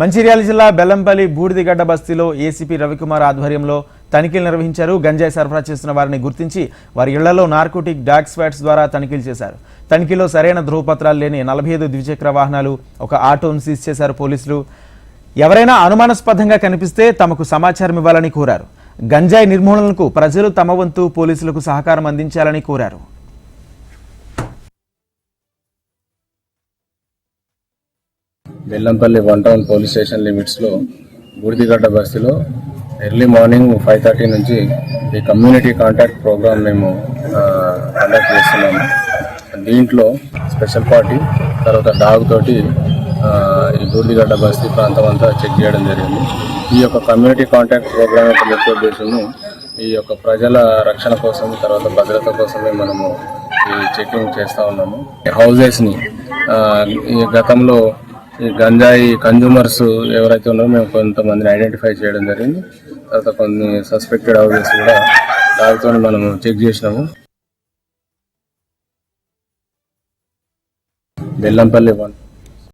మంచిర్యాల జిల్లా బెల్లంపల్లి బూడిదిగడ్డ బస్తీలో ఏసీపీ రవికుమార్ ఆధ్వర్యంలో తనిఖీలు నిర్వహించారు. గంజాయి సరఫరా చేస్తున్న వారిని గుర్తించి వారి ఇళ్ళలో నార్కోటిక్ డాగ్ స్వాట్స్ ద్వారా తనిఖీలు చేశారు. తనిఖీలో సరైన ధృవపత్రాలు లేని నలభై ఐదు ద్విచక్ర వాహనాలు ఒక ఆటోను సీజ్ చేశారు పోలీసులు. ఎవరైనా అనుమానాస్పదంగా కనిపిస్తే తమకు సమాచారం ఇవ్వాలని కోరారు. గంజాయి నిర్మూలనకు ప్రజలు తమ వంతు పోలీసులకు సహకారం అందించాలని కోరారు. Bellampalli one town police station లిమిట్స్లో బూడిదిగడ్డ బస్తీలో ఎర్లీ మార్నింగ్ ఫైవ్ థర్టీ నుంచి ఈ కమ్యూనిటీ కాంటాక్ట్ ప్రోగ్రామ్ మేము కండక్ట్ చేస్తున్నాము. దీంట్లో స్పెషల్ పార్టీ తర్వాత డాగ్ తోటి ఈ బూడిదిగడ్డ బస్తీ ప్రాంతం అంతా చెక్ చేయడం జరిగింది. ఈ యొక్క కమ్యూనిటీ కాంటాక్ట్ ప్రోగ్రామ్ యొక్క ముఖ్య ఉద్దేశము ఈ యొక్క ప్రజల రక్షణ కోసం తర్వాత భద్రత కోసమే మనము ఈ చెకింగ్ చేస్తూ ఉన్నాము. హౌజెస్ని ఈ గతంలో ఈ గంజాయి కన్జ్యూమర్స్ ఎవరైతే ఉన్నారో మేము కొంతమందిని ఐడెంటిఫై చేయడం జరిగింది. తర్వాత కొన్ని సస్పెక్టెడ్ హౌసెస్ కూడా దానితో మనం చెక్ చేసినాము. బెల్లంపల్లి వన్